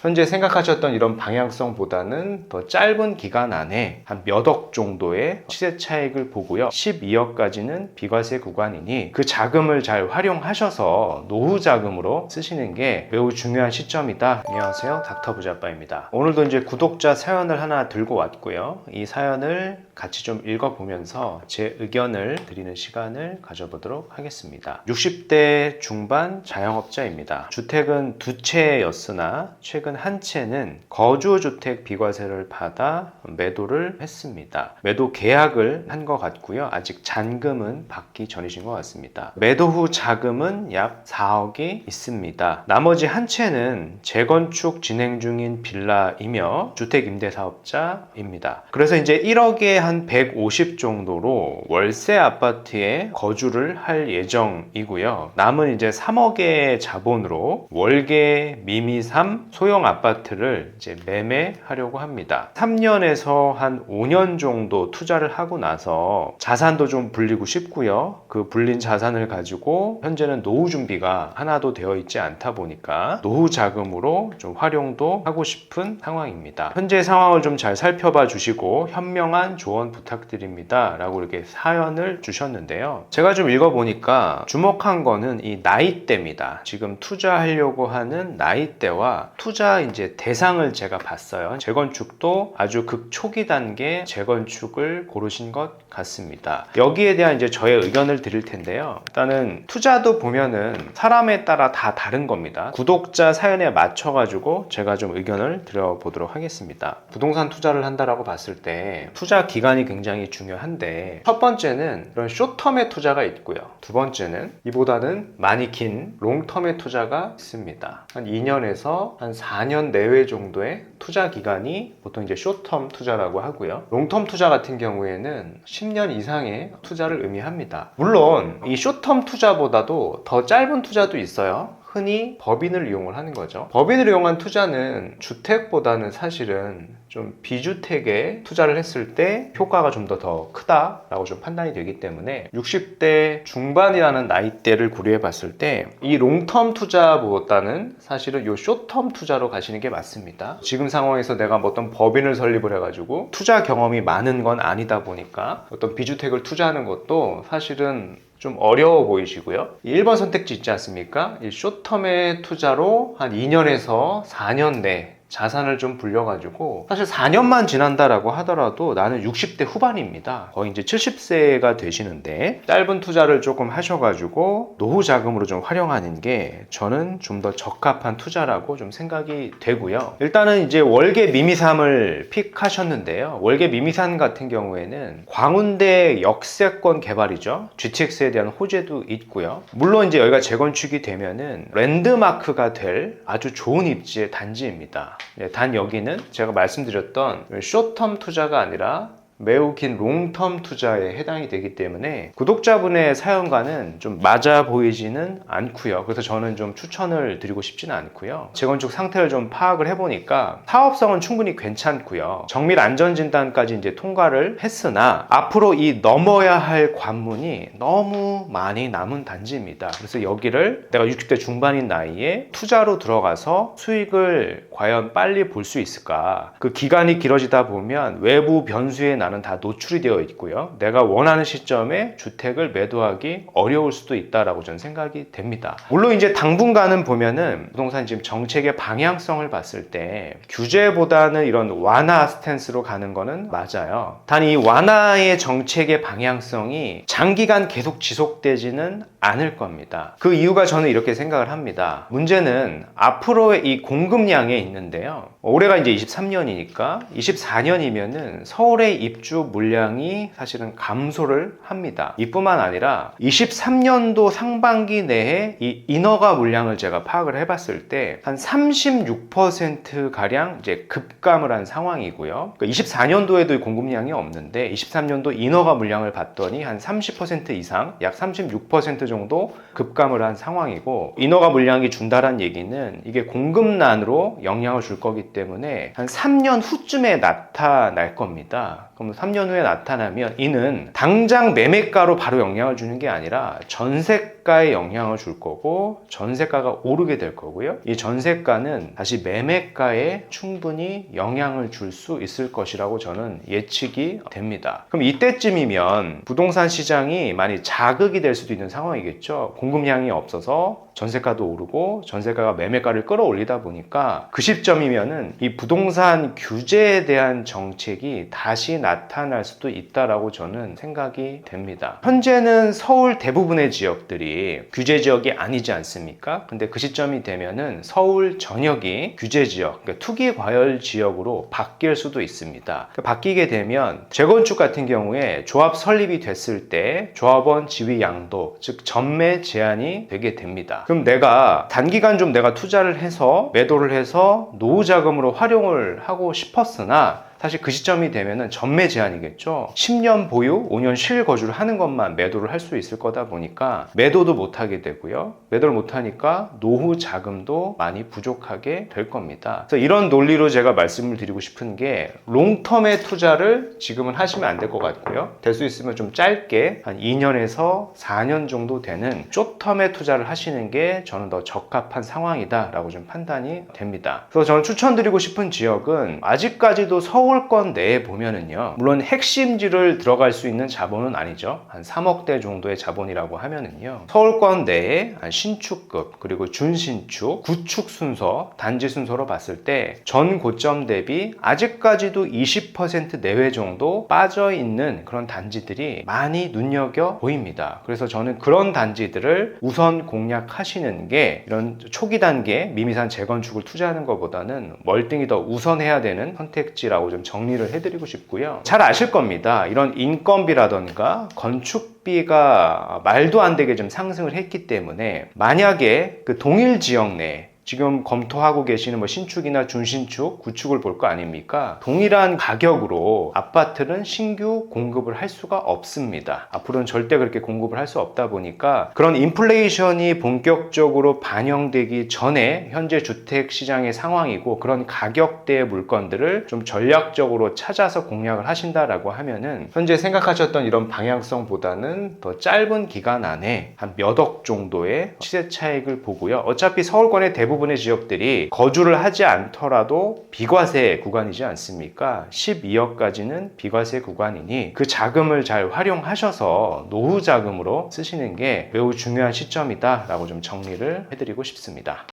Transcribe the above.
현재 생각하셨던 이런 방향성보다는 더 짧은 기간 안에 한 몇 억 정도의 시세 차익을 보고요. 12억까지는 비과세 구간이니 그 자금을 잘 활용하셔서 노후 자금으로 쓰시는 게 매우 중요한 시점이다. 안녕하세요. 닥터 부자빠입니다. 오늘도 이제 구독자 사연을 하나 들고 왔고요. 이 사연을 같이 좀 읽어보면서 제 의견을 드리는 시간을 가져보도록 하겠습니다. 60대 중반 자영업자입니다. 주택은 두 채였으나 최근 한 채는 거주주택 비과세를 받아 매도를 했습니다. 매도 계약을 한 것 같고요. 아직 잔금은 받기 전이신 것 같습니다. 매도 후 자금은 약 4억이 있습니다. 나머지 한 채는 재건축 진행 중인 빌라이며 주택 임대 사업자입니다. 그래서 이제 1억에 한 150 정도로 월세 아파트에 거주를 할 예정이고요. 남은 이제 3억의 자본으로 월계 미미삼 소형 아파트를 이제 매매하려고 합니다. 3년에서 한 5년 정도 투자를 하고 나서 자산도 좀 불리고 싶고요. 그 불린 자산을 가지고 현재는 노후 준비가 하나도 되어 있지 않다 보니까 노후 자금으로 좀 활용도 하고 싶은 상황입니다. 현재 상황을 좀 잘 살펴봐 주시고 현명한 조언 부탁드립니다. 라고 이렇게 사연을 주셨는데요. 제가 좀 읽어보니까 주목한 거는 이 나이대입니다. 지금 투자하려고 하는 나이대와 투자 이제 대상을 제가 봤어요. 재건축도 아주 극초기 단계 재건축을 고르신 것 같습니다. 여기에 대한 이제 저의 의견을 드릴 텐데요. 일단은 투자도 보면은 사람에 따라 다 다른 겁니다. 구독자 사연에 맞춰가지고 제가 좀 의견을 드려보도록 하겠습니다. 부동산 투자를 한다라고 봤을 때 투자 기간이 굉장히 중요한데 첫 번째는 이런 쇼텀의 투자가 있고요. 두 번째는 이보다는 많이 긴 롱텀의 투자가 있습니다. 한 2년에서 한 4년 내외 정도의 투자 기간이 보통 이제 쇼텀 투자라고 하고요. 롱텀 투자 같은 경우에는 10년 이상의 투자를 의미합니다. 물론 이 쇼텀 투자보다도 더 짧은 투자도 있어요. 흔히 법인을 이용을 하는 거죠. 법인을 이용한 투자는 주택보다는 사실은 좀 비주택에 투자를 했을 때 효과가 좀 더 더 크다라고 좀 판단이 되기 때문에 60대 중반이라는 나이대를 고려해 봤을 때 이 롱텀 투자보다는 사실은 요 쇼텀 투자로 가시는 게 맞습니다. 지금 상황에서 내가 뭐 어떤 법인을 설립을 해가지고 투자 경험이 많은 건 아니다 보니까 어떤 비주택을 투자하는 것도 사실은 좀 어려워 보이시고요. 1번 선택지 있지 않습니까? 이 쇼텀의 투자로 한 2년에서 4년 내 자산을 좀 불려가지고 사실 4년만 지난다라고 하더라도 나는 60대 후반입니다. 거의 이제 70세가 되시는데 짧은 투자를 조금 하셔가지고 노후 자금으로 좀 활용하는 게 저는 좀 더 적합한 투자라고 좀 생각이 되고요. 일단은 이제 월계 미미삼을 픽하셨는데요. 월계 미미삼 같은 경우에는 광운대 역세권 개발이죠. GTX에 대한 호재도 있고요. 물론 이제 여기가 재건축이 되면은 랜드마크가 될 아주 좋은 입지의 단지입니다. 네, 단 여기는 제가 말씀드렸던 쇼텀 투자가 아니라 매우 긴 롱텀 투자에 해당이 되기 때문에 구독자분의 사연과는 좀 맞아 보이지는 않고요. 그래서 저는 좀 추천을 드리고 싶지는 않고요. 재건축 상태를 좀 파악을 해보니까 사업성은 충분히 괜찮고요. 정밀 안전 진단까지 이제 통과를 했으나 앞으로 이 넘어야 할 관문이 너무 많이 남은 단지입니다. 그래서 여기를 내가 60대 중반인 나이에 투자로 들어가서 수익을 과연 빨리 볼 수 있을까? 그 기간이 길어지다 보면 외부 변수에 나는 다 노출이 되어 있고요. 내가 원하는 시점에 주택을 매도하기 어려울 수도 있다라고 저는 생각이 됩니다. 물론 이제 당분간은 보면은 부동산 지금 정책의 방향성을 봤을 때 규제보다는 이런 완화 스탠스로 가는 거는 맞아요. 단 이 완화의 정책의 방향성이 장기간 계속 지속되지는 않을 겁니다. 그 이유가 저는 이렇게 생각을 합니다. 문제는 앞으로의 이 공급량에 있는데요. 올해가 이제 23년이니까 24년이면은 서울의 입주 물량이 사실은 감소를 합니다. 이뿐만 아니라 23년도 상반기 내에 이 인허가 물량을 제가 파악을 해봤을 때 한 36% 가량 이제 급감을 한 상황이고요. 24년도에도 공급량이 없는데 23년도 인허가 물량을 봤더니 한 30% 이상, 약 36% 정도 급감을 한 상황이고 인허가 물량이 준다란 얘기는 이게 공급난으로 영향을 줄 거기 때문에 한 3년 후쯤에 나타날 겁니다. 그럼 3년 후에 나타나면 이는 당장 매매가로 바로 영향을 주는 게 아니라 전세 전세가에 영향을 줄 거고 전세가가 오르게 될 거고요. 이 전세가는 다시 매매가에 충분히 영향을 줄 수 있을 것이라고 저는 예측이 됩니다. 그럼 이때쯤이면 부동산 시장이 많이 자극이 될 수도 있는 상황이겠죠. 공급량이 없어서 전세가도 오르고 전세가가 매매가를 끌어올리다 보니까 그 시점이면은 이 부동산 규제에 대한 정책이 다시 나타날 수도 있다라고 저는 생각이 됩니다. 현재는 서울 대부분의 지역들이 규제 지역이 아니지 않습니까? 근데 그 시점이 되면은 서울 전역이 규제 지역, 그러니까 투기 과열 지역으로 바뀔 수도 있습니다. 그러니까 바뀌게 되면 재건축 같은 경우에 조합 설립이 됐을 때 조합원 지위 양도, 즉 전매 제한이 되게 됩니다. 그럼 내가 단기간 좀 내가 투자를 해서 매도를 해서 노후 자금으로 활용을 하고 싶었으나 사실 그 시점이 되면은 전매 제한이겠죠. 10년 보유, 5년 실거주를 하는 것만 매도를 할 수 있을 거다 보니까 매도도 못 하게 되고요. 매도를 못 하니까 노후 자금도 많이 부족하게 될 겁니다. 그래서 이런 논리로 제가 말씀을 드리고 싶은 게 롱텀의 투자를 지금은 하시면 안 될 것 같고요. 될 수 있으면 좀 짧게 한 2년에서 4년 정도 되는 숏텀의 투자를 하시는 게 저는 더 적합한 상황이다라고 좀 판단이 됩니다. 그래서 저는 추천드리고 싶은 지역은 아직까지도 서울 권 내에 보면은요. 물론 핵심지를 들어갈 수 있는 자본은 아니죠. 한 3억대 정도의 자본이라고 하면은요. 서울권 내에 한 신축급 그리고 준신축, 구축 순서, 단지 순서로 봤을 때 전 고점 대비 아직까지도 20% 내외 정도 빠져 있는 그런 단지들이 많이 눈여겨 보입니다. 그래서 저는 그런 단지들을 우선 공략하시는 게 이런 초기 단계 미미산 재건축을 투자하는 것보다는 월등히 더 우선해야 되는 선택지라고 좀 정리를 해드리고 싶고요. 잘 아실 겁니다. 이런 인건비라던가 건축비가 말도 안 되게 좀 상승을 했기 때문에 만약에 그 동일 지역 내 지금 검토하고 계시는 뭐 신축이나 준신축, 구축을 볼 거 아닙니까? 동일한 가격으로 아파트는 신규 공급을 할 수가 없습니다. 앞으로는 절대 그렇게 공급을 할 수 없다 보니까 그런 인플레이션이 본격적으로 반영되기 전에 현재 주택 시장의 상황이고 그런 가격대의 물건들을 좀 전략적으로 찾아서 공략을 하신다라고 하면은 현재 생각하셨던 이런 방향성보다는 더 짧은 기간 안에 한 몇 억 정도의 시세 차익을 보고요. 어차피 서울권의 대부분 대부분의 지역들이 거주를 하지 않더라도 비과세 구간이지 않습니까? 12억까지는 비과세 구간이니 그 자금을 잘 활용하셔서 노후 자금으로 쓰시는 게 매우 중요한 시점이다라고 좀 정리를 해드리고 싶습니다.